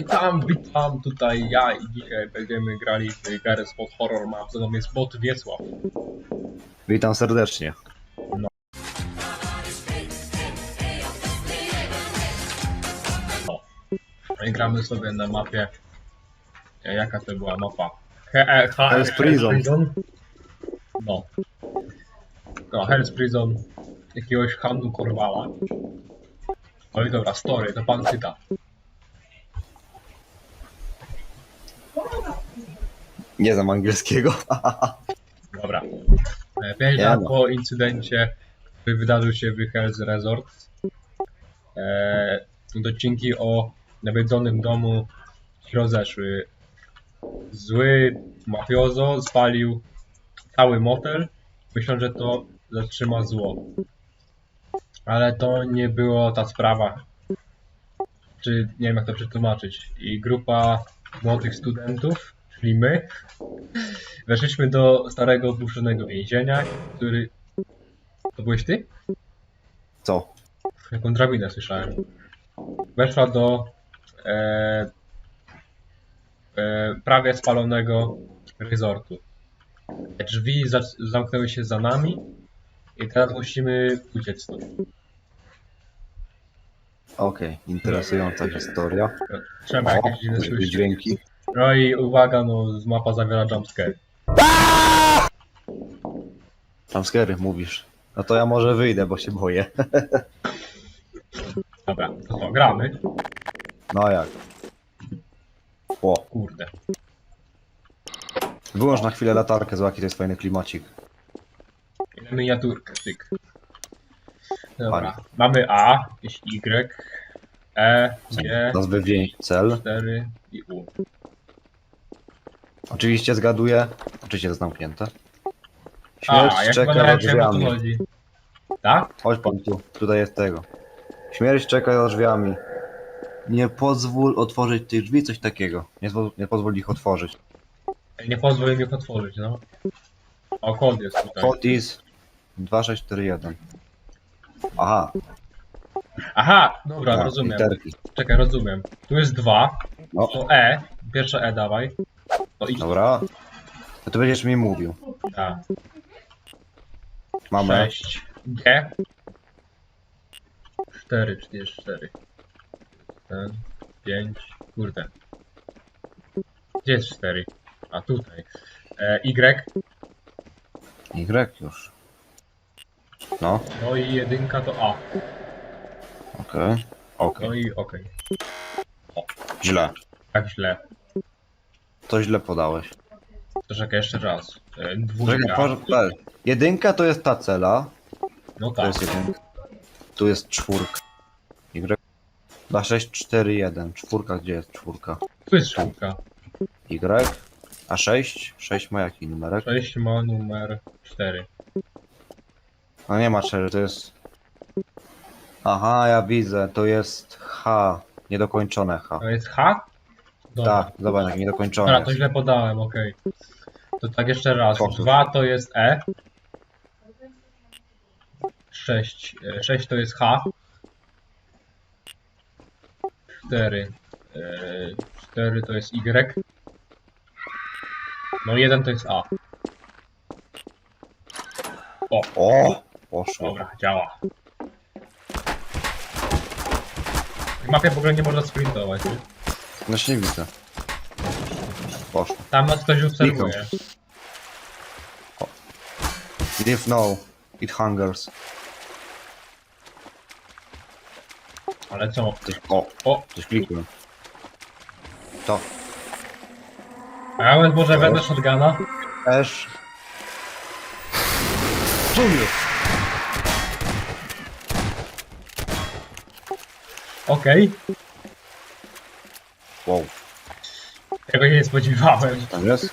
Witam, witam, tutaj ja i dzisiaj będziemy grali w grę Spot Horror Map, ze mną jest bot Wiesław. Witam serdecznie. No i gramy sobie na mapie, jaka to była mapa? E, Hell's Prison. No. No, Hell's Prison, jakiegoś handlu Korwala. Oj dobra, story, to pan czyta. Nie znam angielskiego. Dobra. E, Pięć Nie lat no. po incydencie, który wydarzył się w Hell's Resort, e, docinki o nawiedzonym domu się rozeszły. Zły mafiozo spalił cały motel, myśląc, że to zatrzyma zło. Ale to nie było ta sprawa. Czy nie wiem jak to przetłumaczyć. I grupa młodych studentów, czyli my, Weszliśmy do starego opuszczonego więzienia, który... To byłeś ty? Co? Jaką drabinę słyszałem. Weszła do e, e, prawie spalonego resortu. Drzwi za, zamknęły się za nami i teraz musimy uciec stąd. Okej, interesująca historia. Trzeba jakieś dziwne jakieś słyszeć. dźwięki. No i uwaga, no z mapa zawiera jumpscare. Tam mówisz. No to ja może wyjdę, bo się boję. Dobra, to co, gramy? No a jak? O, Kurde. wyłącz na chwilę latarkę, jaki to jest fajny klimacik. Miniaturkę, tyk. Dobra. Fajnie. Mamy A, jakieś Y, E, G, Nazwy wień, cel. 4 i U. Oczywiście zgaduję. Oczywiście jest zamknięte. A, Śmierć jak czeka za o drzwiami. chodzi. Tak? Chodź pan tu, tutaj jest tego. Śmierć czeka za drzwiami. Nie pozwól otworzyć tych drzwi, coś takiego. Nie, zwo- nie pozwól ich otworzyć. Nie pozwolę mi ich otworzyć, no. O, kod jest tutaj. Kod is 2641. Aha, Aha, dobra, tak, rozumiem. literki. Czekaj, rozumiem. Tu jest 2, No, to E, pierwsze E dawaj. To idź. dobra. To ty będziesz mi mówił. A, Mamy. 6, G. 4, 44. Ten, 5, kurde. Gdzie jest 4? A tutaj. E, y, Y już. No, no i jedynka to A. okej. Okej. No i okej. Źle. Tak źle. To źle podałeś. To czekaj jeszcze raz. E, Czekaj, dwójka. porze- Jedynka to jest ta cela. No To tak. jest jedynka. Tu jest czwórka. Y. Na 6, 4, 1. Czwórka, gdzie jest czwórka? Tu jest czwórka. Y. A 6? 6 ma jaki numerek? 6 ma numer 4. No nie ma 4, to jest... Aha, ja widzę, to jest H. Niedokończone H. To jest H? Dobra. Tak, zobacz, jak niedokończone Dobra, to źle podałem, okej. To tak jeszcze raz. Powtórz. 2 to jest E. 6. 6 to jest H. 4. 4 to jest Y. No 1 to jest A. O! Poszło. Dobra, działa. W mapie w ogóle nie można sprintować. nie? No się nie widzę. Poszło. Tam nas ktoś obserwuje. Live now. It hungers. Ale co? Coś, o, O, coś klikłem. To. a ja nawet może wezmę shotguna. Też. Co jest? Okej. Wow. Tego się nie spodziewałem. Tam jest?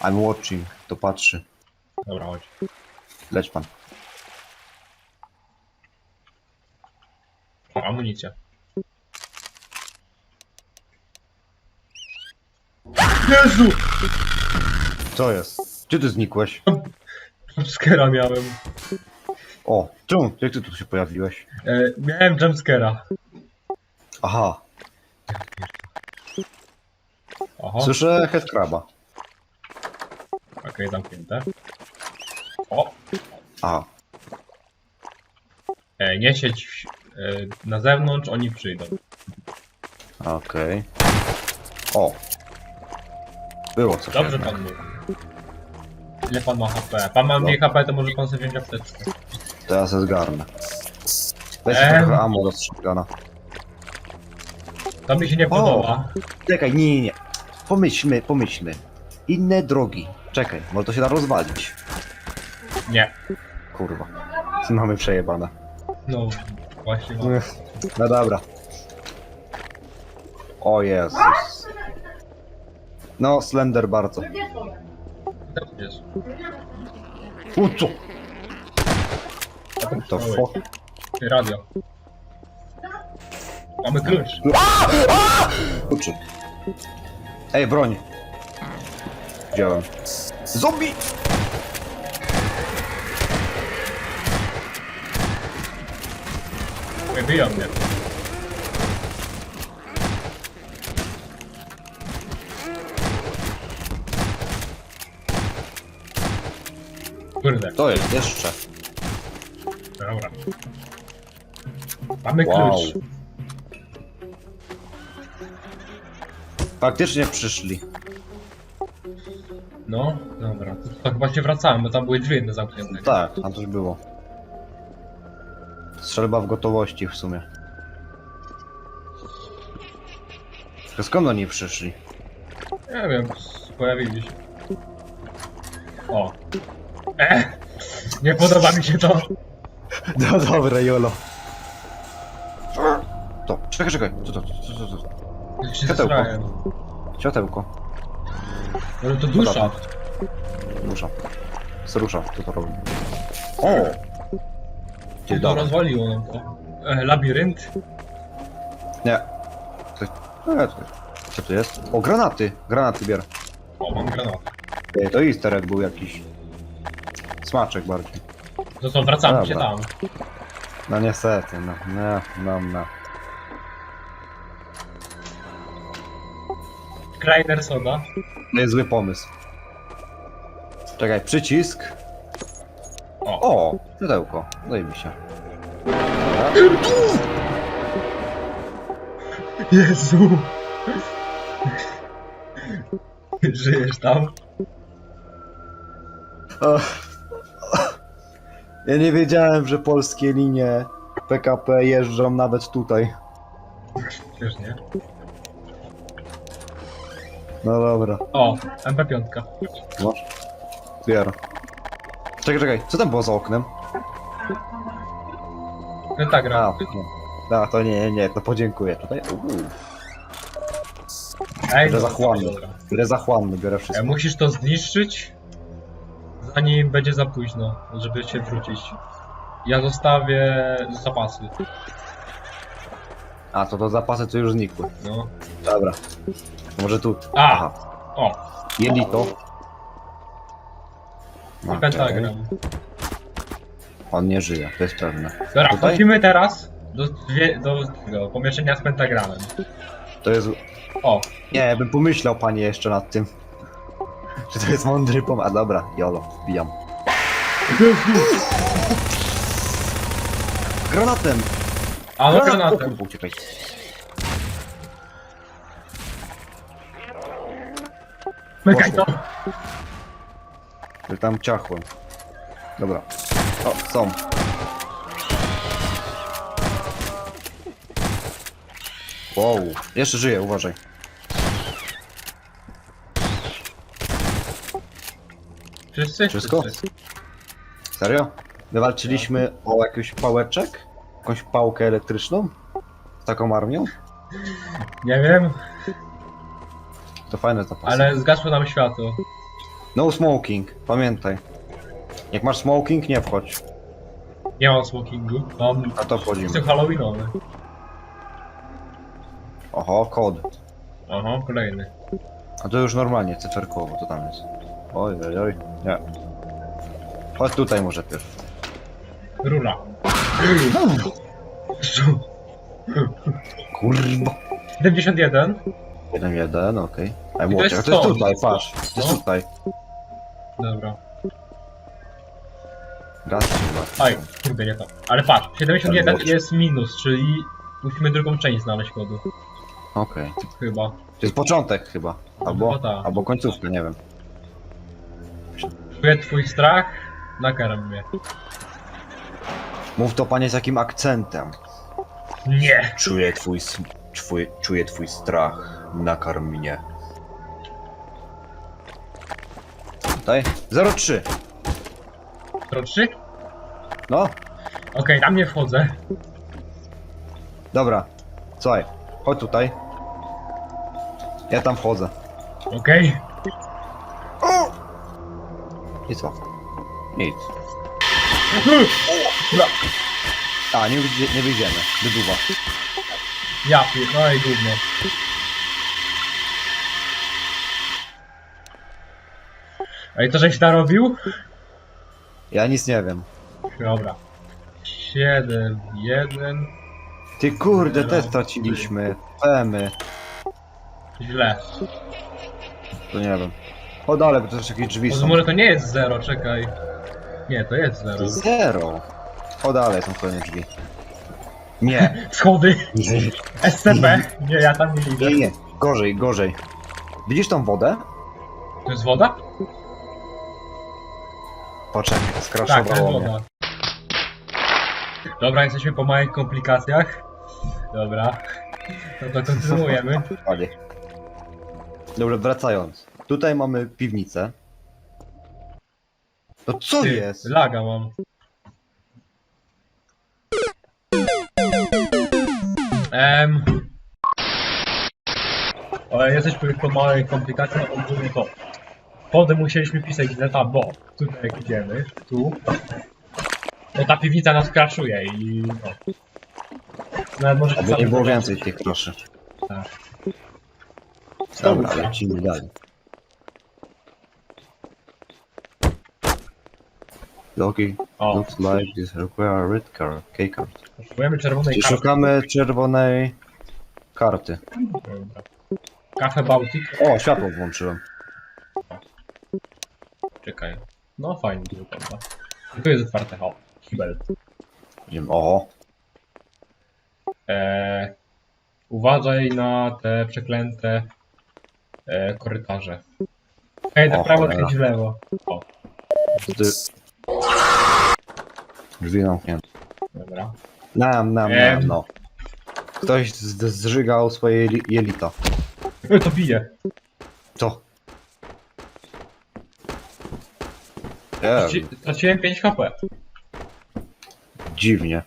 I'm watching. To patrzy. Dobra, chodź. Leć pan. O, amunicja. Jezu! Co jest? Gdzie ty znikłeś? Jumpscare'a miałem. O, czemu? Jak ty tu się pojawiłeś? E, miałem jumpscare'a. Aha. Oho, Słyszę headcraba. okej, zamknięte. O, Aha. e, nie siedź w, e, na zewnątrz, oni przyjdą. Okej. O. Było coś. Dobrze jednak. pan mówi. Ile pan ma HP? Pan ma mniej HP, to może pan sobie wziąć apteczkę. Ja se zgarnę. Weź Em. trochę ammo do. To mi się nie podoba. Czekaj, nie, nie, nie. Pomyślmy, pomyślmy. Inne drogi. Czekaj, bo to się da rozwalić. Nie. Kurwa. Mamy przejebane. No, właśnie mam. No dobra. O Jezus. No, Slender bardzo. Też wiesz. U co? To? Ty, Radio. Mamy klucz. Ej, broń. Wziąłem. Zombie! Wybiją mnie. Kurde, To jest jeszcze. dobra. Mamy Wow. klucz. Faktycznie przyszli. No, dobra. To, to chyba się wracałem, bo tam były drzwi jedne zamknięte. Tak, tam coś było. Strzelba w gotowości w sumie. Tylko skąd oni przyszli? Nie wiem, pojawili się. O. E! Nie podoba mi się to. No dobra, Jolo. To, czekaj, czekaj. Co to, co to, co to? Się Światełko. zesrałem. Światełko. No to dusza. Rusza. Rusza, co to robi? O! Ty to Dobra. rozwaliło nam to. E, labirynt? Nie. Coś... Nie, coś. Co to jest? O, granaty! Granaty bier. O, mam granat. Ej, to easter egg był jakiś. Smaczek bardziej. To wracamy się Dobra. tam. No niestety, no. No, no, no. Kleiner soda. To jest zły pomysł. Czekaj, przycisk. O. O! Pudełko. Daj mi się. Jezu! Żyjesz tam? Ja nie wiedziałem, że polskie linie PKP jeżdżą nawet tutaj. Przecież nie. No dobra. O, MP5. Masz? Bier. Czekaj, czekaj, co tam było za oknem? Pentagram. A, no. A, to nie, nie, to podziękuję. Tutaj. Uuu, Ej, no, zachłanny. dobra. ile zachłanny, biorę E, wszystko. musisz to zniszczyć, zanim będzie za późno, żeby się wrócić. Ja zostawię zapasy. A, to to zapasy co już znikły. No. Dobra. Może tu. A! Aha. O, Jelito. i Okej. pentagram. On nie żyje, to jest pewne. Dobra, Tutaj? wchodzimy teraz do, dwie, do, pomieszczenia z pentagramem. To jest. O, Nie, bym pomyślał panie jeszcze nad tym. Czy to jest mądry pomysł? A dobra, jolo, wbijam. Granatem! a no Granat! O granatem. kurwa, uciekaj. Mykaj to. Ja Tam ciachłem. Dobra. O, są. Wow, jeszcze żyje, uważaj. Wszyscy? Wszystko? Wszyscy. Serio? Wywalczyliśmy o jakiś pałeczek? Jakąś pałkę elektryczną? Z taką armią? Nie wiem, To fajne zapasy. ale zgasło nam światło. No smoking, pamiętaj. Jak masz smoking, nie wchodź. Nie mam smokingu. Mam A to wchodzimy. jestem halloweenowy. Oho, kod. Aha, kolejny. A to już normalnie, cyferkowo, to tam jest. Oj, oj, oj, nie. Chodź tutaj może pierw. Rura. Kurwa. 71. 1-1, okej. Ej, I to jest to jest stąd. tutaj, patrz. To jest No. tutaj. Dobra. Gaz chyba. Aj, kurde, nie to. Ale patrz, 71 Tak, jest minus, czyli musimy drugą część znaleźć kodu. Okej. Chyba. To jest początek chyba. Albo, Chyba tak. albo końcówka, nie wiem. Czuję twój strach, nakarm mnie. Mów to panie z jakim akcentem. Nie! Czuję twój, s- twój, czuję twój strach. Nakarm mnie. Tutaj? 03. To trzy? No, Okej, tam nie wchodzę. dobra. Słuchaj, chodź tutaj. Ja tam wchodzę. Okej. I co? Nic. A, nie, wyjdzie- nie wyjdziemy. Wyduwa. Ja pier... no i gówno. Ej, to żeś narobił? Ja nic nie wiem. Dobra. 7, 1, Ty kurde, te straciliśmy. Pemy. źle. To nie wiem. O dalej, bo to też jakieś drzwi O, są. może to nie jest 0, czekaj. Nie, to jest 0. Zero. O dalej są kolejne drzwi. Nie. Schody! SCP! Nie, ja tam nie idę. nie, nie. Gorzej, gorzej. Widzisz tą wodę? To jest woda? Poczekaj, Tak, skraszowało mnie. woda. Dobra, jesteśmy po małych komplikacjach. Dobra. No to kontynuujemy. Ale. Dobra, wracając. Tutaj mamy piwnicę. No co Ty, jest? Laga mam. Em. Ale jesteśmy po małej komplikacji, no ogólnie to. Potem musieliśmy pisać zeta, bo tutaj jak idziemy, tu, to ta piwnica nas kraszuje i no. Nawet może Aby nie było więcej tych groszy. Tak. Dobra, lecimy dalej. Loki, O, looks like this require red card, key card. potrzebujemy czerwonej Czyli karty. szukamy czerwonej karty. Dobra. Kafe Bałtyk. O, światło włączyłem. Czekaj. No fajnie to wygląda. Tu jest otwarte, o. Kibel. Idziemy. Oho, Eee, uważaj na te przeklęte e, korytarze. Ej, na O, prawo, cholera. w lewo. O, ty... Drzwi zamknięte. dobra. Nam, nam, Em. nam, no. Ktoś z- zżygał swoje jeli- jelita. Ej, to bije. Co? Nie, Straciłem 5 HP. dziwnie.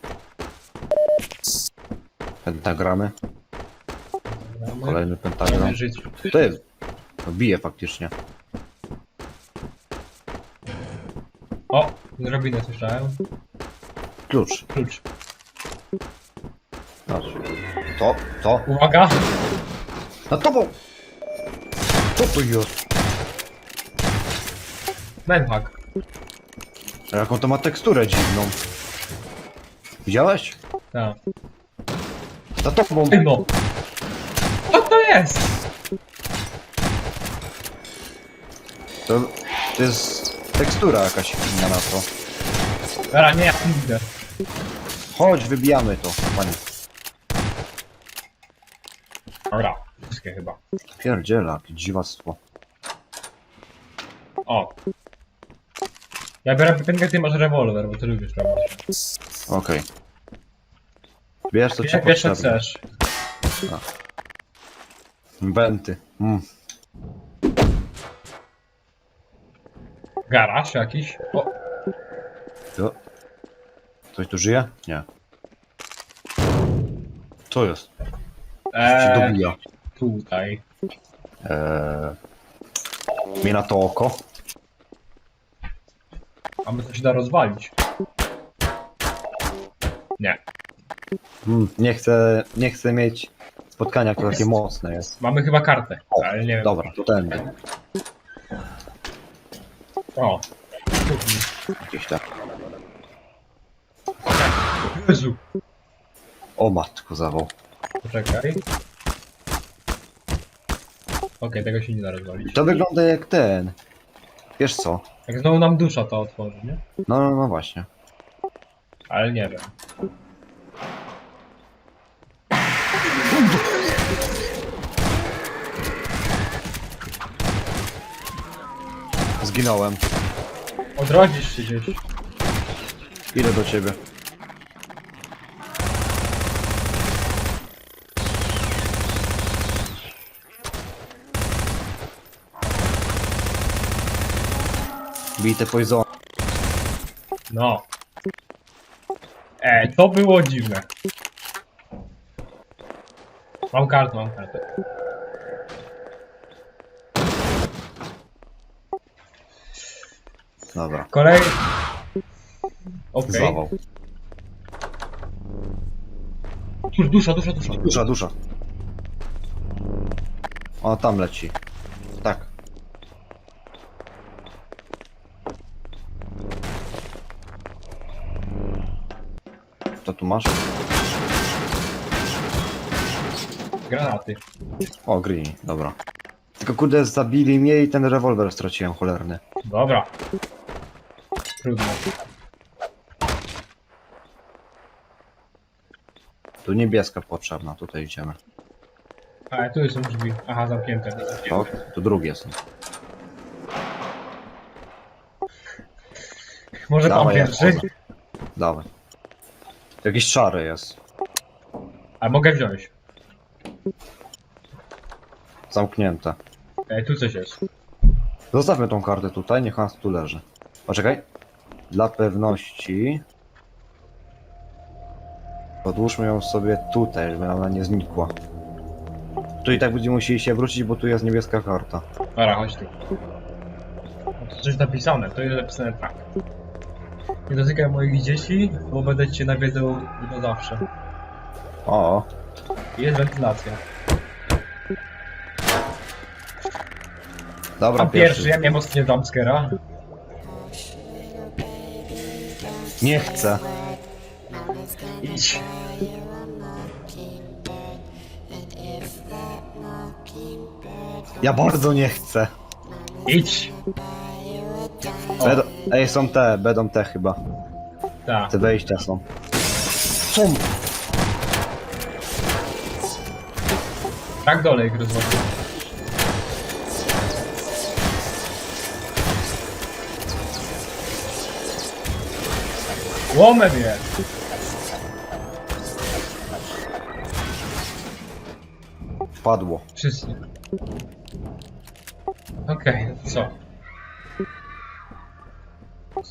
Pentagramy, kolejny pentagram. Mamy żyć. Ty, no bije faktycznie. O, drabinę słyszałem. Klucz. Klucz. To, to. Uwaga! Na tobą! Co to jest? Manhack. Jaką to ma teksturę dziwną. Widziałeś? Tak. Za tobą! No! Co to jest? To, to jest tekstura jakaś inna na to. Dobra, nie, ja idę. Chodź, wybijamy to, panie. Dobra, wszystkie chyba. Pierdziela, jakie dziwactwo. O. Ja biorę pytęgę, ty masz rewolwer, bo ty lubisz rewolwer. Okej. Wiesz co ci Jak wiesz, co potrzebne. chcesz. Wenty. Mm. Garaż jakiś? O, To... Coś tu żyje? Nie. Co jest? Eee, dobija. tutaj. Eee... Mnie na to oko. A my to się da rozwalić. Nie. Mm, nie chcę, nie chcę mieć spotkania, które takie mocne jest. Mamy chyba kartę, ale nie wiem. Dobra, to tędy. O. Gdzieś tak. Jezu. O matko zawał. Poczekaj. Okej, tego się nie da rozwalić. To wygląda jak ten. Wiesz co? Jak znowu nam dusza to otworzy, nie? No, no, no właśnie. Ale nie wiem. Zginąłem. Odrodzisz się gdzieś. Idę do ciebie. Bite poison. No. E, to było dziwne. Mam kartę, mam kartę. Dobra. Kolej. Okej. Zawał. Cóż, dusza, dusza, dusza. Dusza, dusza. O, tam leci. Tak. Co tu masz? Granaty. O, green, dobra. Tylko kurde, zabili mnie i ten rewolwer straciłem, cholerny. Dobra. Trudno. Tu niebieska potrzebna, tutaj idziemy. A, tu są drzwi. Aha, zamknięte. To, tu drugie są. Może pan Dawaj, pierwszy? Dawaj. Jakiś czary jest. A mogę wziąć. Zamknięte. E, tu coś jest. Zostawmy tą kartę tutaj, niech ona tu leży. Poczekaj. Dla pewności... Podłóżmy ją sobie tutaj, żeby ona nie znikła. Tu i tak będziemy musieli się wrócić, bo tu jest niebieska karta. Dobra, chodź tu. No to coś napisane, to jest napisane tak. Nie dotykaj moich dzieci, bo będę cię nawiedzał na zawsze. O, Jest wentylacja. dobra, A pierwszy, ja miałem ostatnio jumpscare'a. Nie chcę. Idź. Ja bardzo nie chcę. Idź. Bedo... Ej, są te, będą te chyba. tak. Te wejścia są. Są! Tak dole ich rozwodzę. Łomę mnie! Wpadło. Wszyscy. Okej, to co?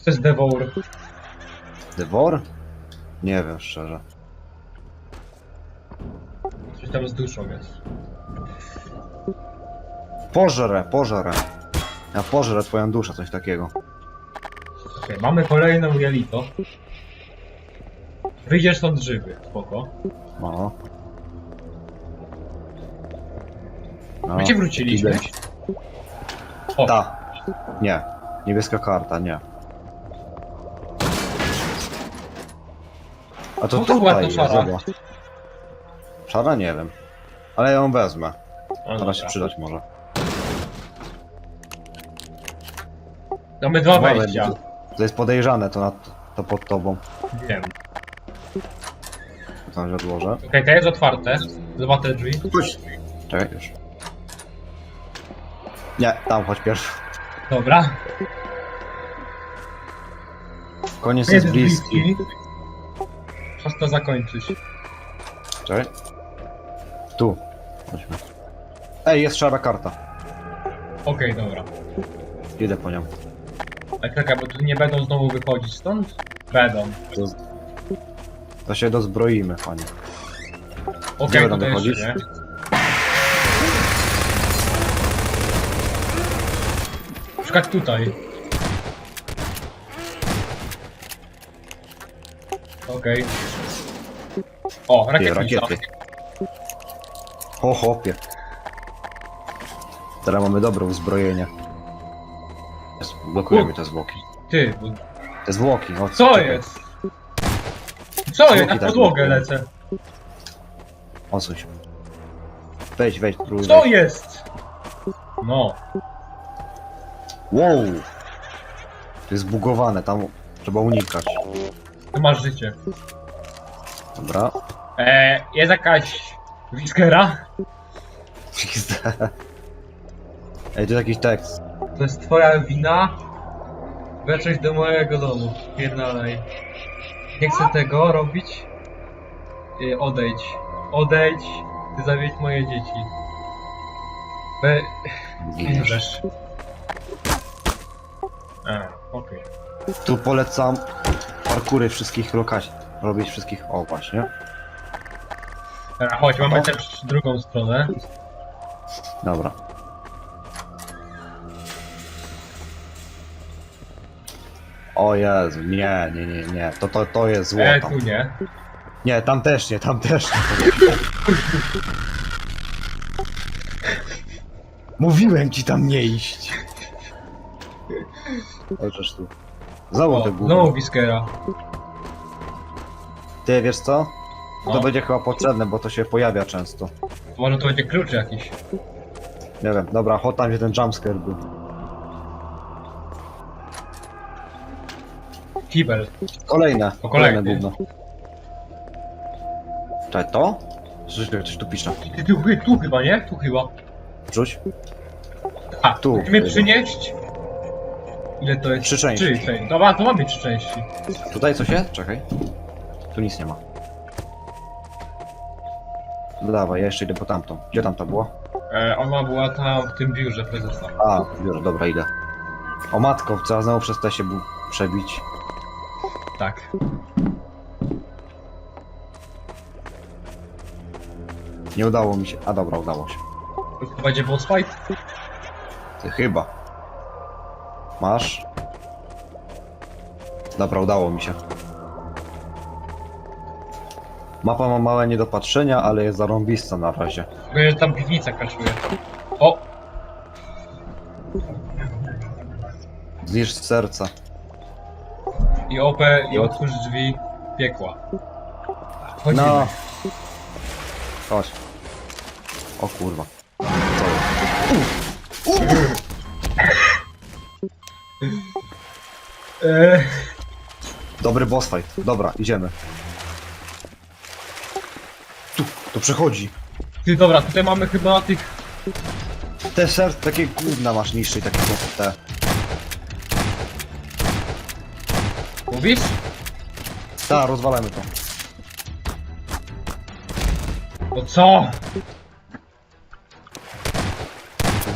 To jest Devour? Devor? Nie wiem, szczerze. Coś tam z duszą jest. Pożerę, pożerę. Ja pożerę twoją duszę, coś takiego. Okej, mamy kolejną jelito. Wyjdziesz stąd żywy, spoko. No. no. Gdzie wróciliśmy? Idę. O, Ta. Nie. Niebieska karta, nie. A to No tutaj to jest, szara. zobacz. Szara nie wiem. Ale ja ją wezmę. no Teraz się dobra. przydać może. Mamy dwa wejścia. To, to jest podejrzane, to, nad, to pod tobą. Wiem. Tam się odłożę. Okej, to jest otwarte. Dwa te drzwi. Chodź. Czekaj już. Nie, tam chodź pierwszy. Dobra. Koniec jest bliski. Czas to zakończyć. Czekaj. Tu. Chodźmy. Ej, jest szara karta. Okej, dobra. Idę po nią. Ale czekaj, bo tu nie będą znowu wychodzić stąd? Będą. To, to się dozbroimy, panie. Okej, będą tutaj wychodzić? jeszcze nie. Na przykład tutaj. Okej. O, Ty, rakietnica. rakiety. O, chłopie. Teraz mamy dobre uzbrojenie. Jest, blokuje U. mi te zwłoki. Ty, bo... Te zwłoki, o co czekaj. jest? Co jest? Na tak podłogę lecę. O coś. Wejdź, wejdź, próbuj. Co jest? No. Wow! To jest zbugowane, tam trzeba unikać. Tu masz życie. Dobra. E, jest jakaś whiskera? Ej, to jest jakiś tekst. To jest twoja wina. Weszłeś do mojego domu. Pierdalaj. Nie chcę tego robić. E, odejdź. Odejdź. Ty zawiedź moje dzieci. Be... Umrzesz. A, okej. Tu polecam parkury wszystkich lokacji. Robić wszystkich. O, właśnie. Dobra, chodź, mamy O. też drugą stronę. Dobra. O Jezu, nie, nie, nie, nie. To, to, to jest zło E, tam. tu nie. Nie, tam też nie, tam też nie. Mówiłem ci tam nie iść. Chociaż tu. Załóż te gówno. znowu whiskera. Ty wiesz co? To No. będzie chyba potrzebne, bo to się pojawia często. Może to będzie klucz jakiś. Nie wiem, dobra, chodź tam gdzie ten jumpscare był. Kibel. Kolejne, O, kolejne kolejny. gówno. Czekaj, to? Coś, coś tu pisze. Ty, tu, tu chyba, nie? Tu chyba. Rzuć. A, Tu. musimy przynieść... Ile to jest? Trzy części. Trzy części. Dobra, to mamy trzy części. Tutaj coś jest? Czekaj. Tu nic nie ma. No dawaj, ja jeszcze idę po tamtą. Gdzie tamta była? E, ona była tam w tym biurze prezesa. A, biorę, dobra, idę. O matko, trzeba znowu przez te się bu- przebić. Tak. Nie udało mi się. A dobra, udało się. To będzie boss fight? Ty chyba. Masz? Dobra, udało mi się. Mapa ma małe niedopatrzenia, ale jest zarąbista na razie. Tylko, że tam piwnica kraszuje. O! Zniszcz serca. I OP, i otwórz drzwi piekła. Chodzimy. No. Chodź. O kurwa. Co jest? E, Dobry boss fight. Dobra, idziemy. Tu, to przechodzi. ty, dobra, tutaj mamy chyba tych... Te serce, takie gówna masz niższe i takie są te. Mówisz? Ta, rozwalamy to. No co?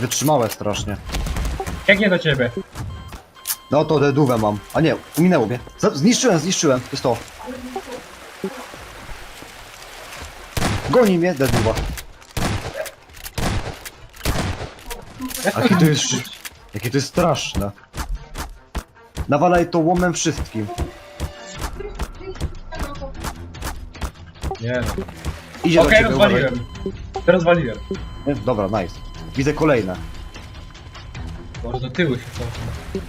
Wytrzymałe strasznie. Jak nie do ciebie? No to dedówę mam. A nie, uminęło mnie. Z zniszczyłem, zniszczyłem. To jest to. Goni mnie, deduwa. Jak Jakie to jest... Jakie to jest straszne. Nawalaj to łomem wszystkim. Nie no. Idzie Okej, do ciebie, uważaj. rozwaliłem. Rozwaliłem. Dobra, nice. Widzę kolejne. Może do tyłu się cofnę.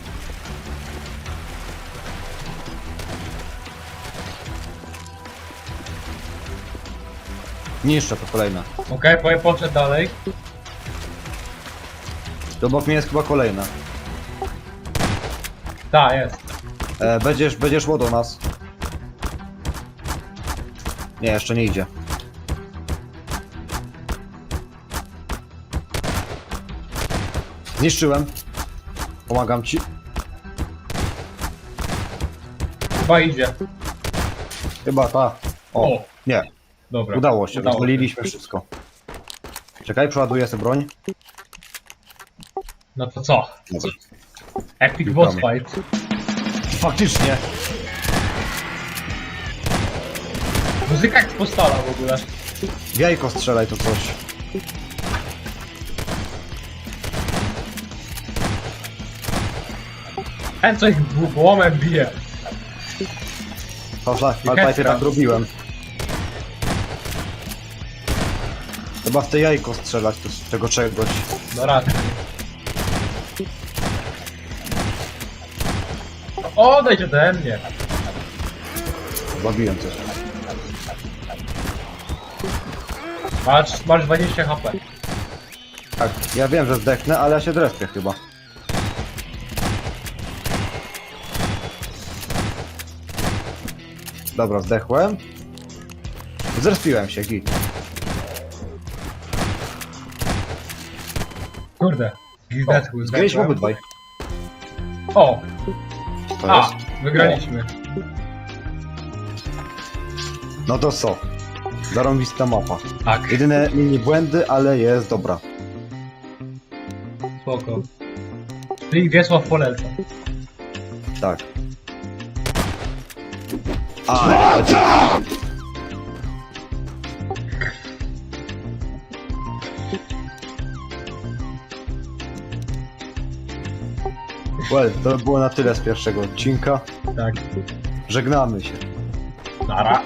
Niszczę to kolejne. Okej, okay, poszedł dalej. Obok mnie jest chyba kolejna. Tak, jest. E, będziesz, będziesz szło do nas. Nie, jeszcze nie idzie. Zniszczyłem. Pomagam ci. Chyba idzie. Chyba ta. O, O. nie, Dobra. udało się, Udało rozwaliliśmy wszystko. Czekaj, przeładuję sobie broń. No to co? Dobra. Epic Witamy. boss fight. Faktycznie. Muzyka jak postala w ogóle. W jajko strzelaj to coś. Ten coś łomem bije. Patrz, ale najpierw tak robiłem. Chyba w te jajko strzelać to z tego czegoś. No raczej. Odejdź ode mnie. Zabiłem coś. Masz, masz 20 HP. Tak, ja wiem, że zdechnę, ale ja się drespię chyba. Dobra, zdechłem. Zrespiłem się, git. Kurde. Zgraliśmy zdechłem. obydwaj. O! To A! jest. Wygraliśmy. No to co? Zarąbista mapa. Tak, Jedyne mini błędy, ale jest dobra. spoko. Czyli Wiesław poleca. Tak. A, Well, to było na tyle z pierwszego odcinka. Tak. Żegnamy się. Nara.